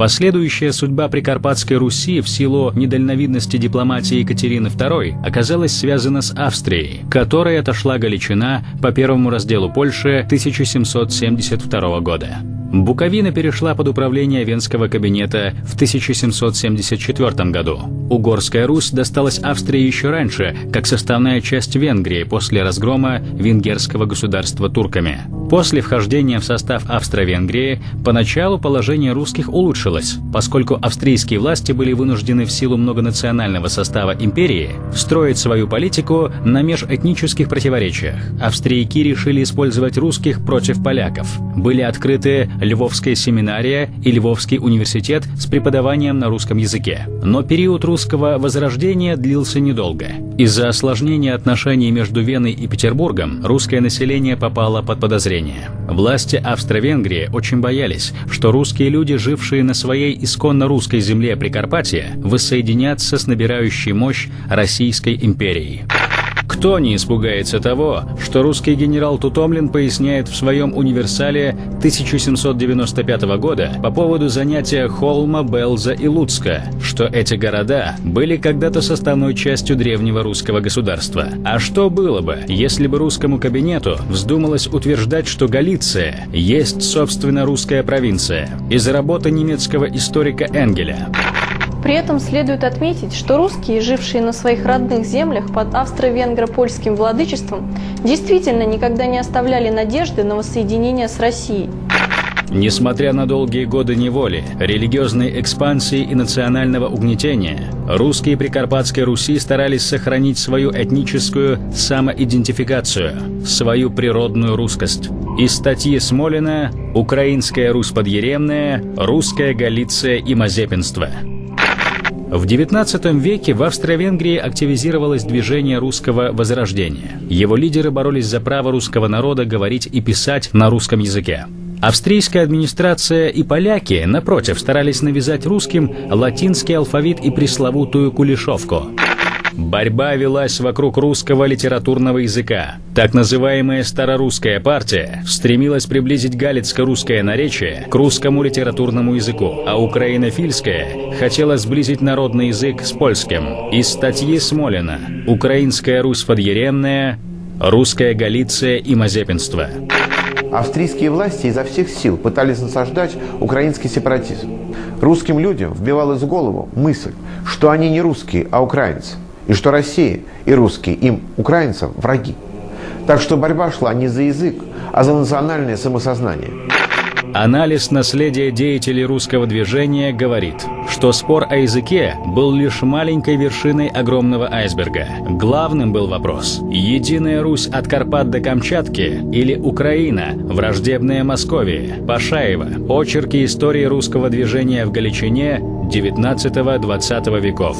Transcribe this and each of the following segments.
Последующая судьба Прикарпатской Руси в силу недальновидности дипломатии Екатерины II оказалась связана с Австрией, которой отошла Галичина по первому разделу Польши 1772 года. Буковина перешла под управление Венского кабинета в 1774 году. Угорская Русь досталась Австрии еще раньше, как составная часть Венгрии после разгрома венгерского государства турками. После вхождения в состав Австро-Венгрии поначалу положение русских улучшилось, поскольку австрийские власти были вынуждены в силу многонационального состава империи строить свою политику на межэтнических противоречиях. Австрияки решили использовать русских против поляков. Были открыты Львовская семинария и Львовский университет с преподаванием на русском языке. Но период русского возрождения длился недолго. Из-за осложнения отношений между Веной и Петербургом русское население попало под подозрение. Власти Австро-Венгрии очень боялись, что русские люди, жившие на своей исконно русской земле Прикарпатия, воссоединятся с набирающей мощь Российской империей. Кто не испугается того, что русский генерал Тутомлин поясняет в своем универсале 1795 года по поводу занятия Холма, Белза и Луцка, что эти города были когда-то составной частью древнего русского государства. А что было бы, если бы русскому кабинету вздумалось утверждать, что Галиция есть собственно русская провинция из работы немецкого историка Энгеля? При этом следует отметить, что русские, жившие на своих родных землях под австро-венгро-польским владычеством, действительно никогда не оставляли надежды на воссоединение с Россией. Несмотря на долгие годы неволи, религиозной экспансии и национального угнетения, русские Прикарпатской Руси старались сохранить свою этническую самоидентификацию, свою природную русскость. Из статьи Смолина «Украинская Русь подъеремная», «Русская Галиция и Мазепинство». В XIX веке в Австро-Венгрии активизировалось движение русского возрождения. Его лидеры боролись за право русского народа говорить и писать на русском языке. Австрийская администрация и поляки, напротив, старались навязать русским латинский алфавит и пресловутую кулешовку. Борьба велась вокруг русского литературного языка. Так называемая Старорусская партия стремилась приблизить галицко-русское наречие к русскому литературному языку, а украинофильская хотела сблизить народный язык с польским. Из статьи Смолина «Украинская Русь подъеремная», «Русская Галиция и Мазепинство». Австрийские власти изо всех сил пытались насаждать украинский сепаратизм. Русским людям вбивалась в голову мысль, что они не русские, а украинцы – и что Россия и русские им, украинцам, враги. Так что борьба шла не за язык, а за национальное самосознание. Анализ наследия деятелей русского движения говорит, что спор о языке был лишь маленькой вершиной огромного айсберга. Главным был вопрос – Единая Русь от Карпат до Камчатки или Украина, враждебная Московия, Пашаева, очерки истории русского движения в Галичине XIX-XX веков.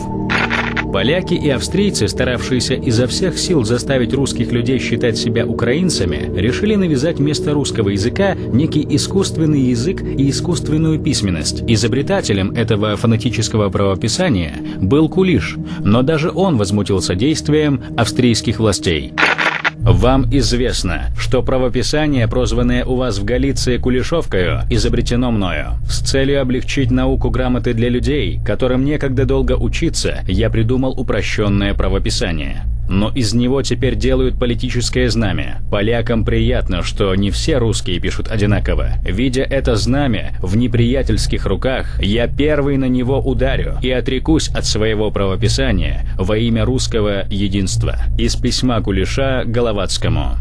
Поляки и австрийцы, старавшиеся изо всех сил заставить русских людей считать себя украинцами, решили навязать вместо русского языка некий искусственный язык и искусственную письменность. Изобретателем этого фонетического правописания был Кулиш, но даже он возмутился действием австрийских властей. Вам известно, что правописание, прозванное у вас в Галиции Кулешовкою, изобретено мною. С целью облегчить науку грамоты для людей, которым некогда долго учиться, я придумал упрощенное правописание но из него теперь делают политическое знамя. Полякам приятно, что не все русские пишут одинаково. Видя это знамя в неприятельских руках, я первый на него ударю и отрекусь от своего правописания во имя русского единства. Из письма Кулеша Головацкому.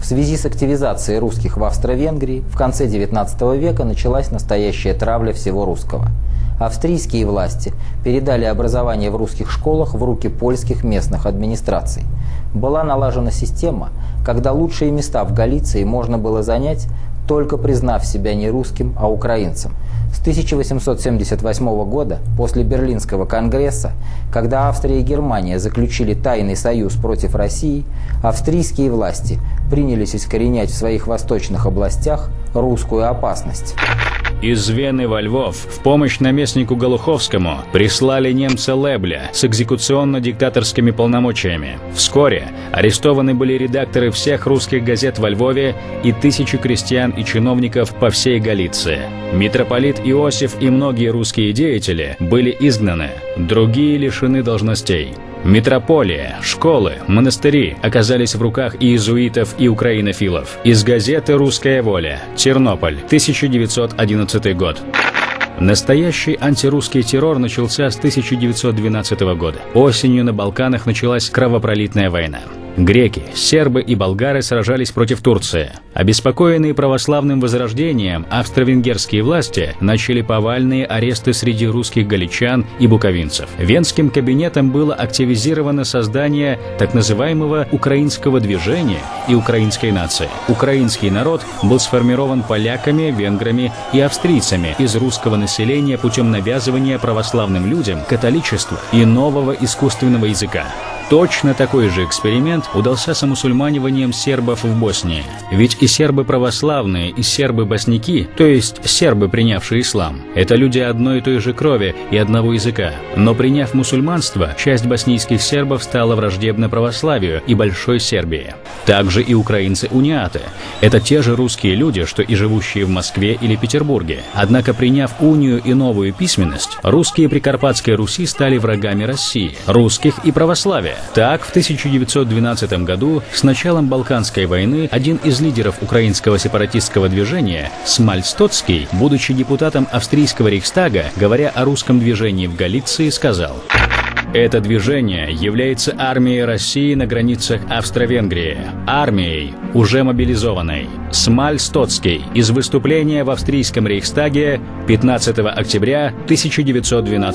В связи с активизацией русских в Австро-Венгрии в конце XIX века началась настоящая травля всего русского – австрийские власти передали образование в русских школах в руки польских местных администраций. Была налажена система, когда лучшие места в Галиции можно было занять, только признав себя не русским, а украинцем. С 1878 года, после Берлинского конгресса, когда Австрия и Германия заключили тайный союз против России, австрийские власти принялись искоренять в своих восточных областях русскую опасность. Из Вены во Львов в помощь наместнику Голуховскому прислали немца Лебля с экзекуционно-диктаторскими полномочиями. Вскоре арестованы были редакторы всех русских газет во Львове и тысячи крестьян и чиновников по всей Галиции. Митрополит Иосиф и многие русские деятели были изгнаны, другие лишены должностей. Метрополия, школы, монастыри оказались в руках иезуитов и украинофилов. Из газеты «Русская воля», Тернополь, 1911 год. Настоящий антирусский террор начался с 1912 года. Осенью на Балканах началась кровопролитная война. Греки, сербы и болгары сражались против Турции. Обеспокоенные православным возрождением, австро-венгерские власти начали повальные аресты среди русских галичан и буковинцев. Венским кабинетом было активизировано создание так называемого украинского движения и украинской нации. Украинский народ был сформирован поляками, венграми и австрийцами из русского населения путем навязывания православным людям католичества и нового искусственного языка. Точно такой же эксперимент удался с мусульманиванием сербов в Боснии. Ведь и сербы православные, и сербы-босняки, то есть сербы, принявшие ислам, это люди одной и той же крови и одного языка. Но приняв мусульманство, часть боснийских сербов стала враждебна православию и Большой Сербии. Также и украинцы-униаты. Это те же русские люди, что и живущие в Москве или Петербурге. Однако, приняв унию и новую письменность, русские Прикарпатской Руси стали врагами России, русских и православия. Так, в 1912 году, с началом Балканской войны, один из лидеров украинского сепаратистского движения, Смаль Стоцкий, будучи депутатом австрийского Рейхстага, говоря о русском движении в Галиции, сказал это движение является армией России на границах Австро-Венгрии, армией, уже мобилизованной. Смаль Стоцкий из выступления в австрийском Рейхстаге 15 октября 1912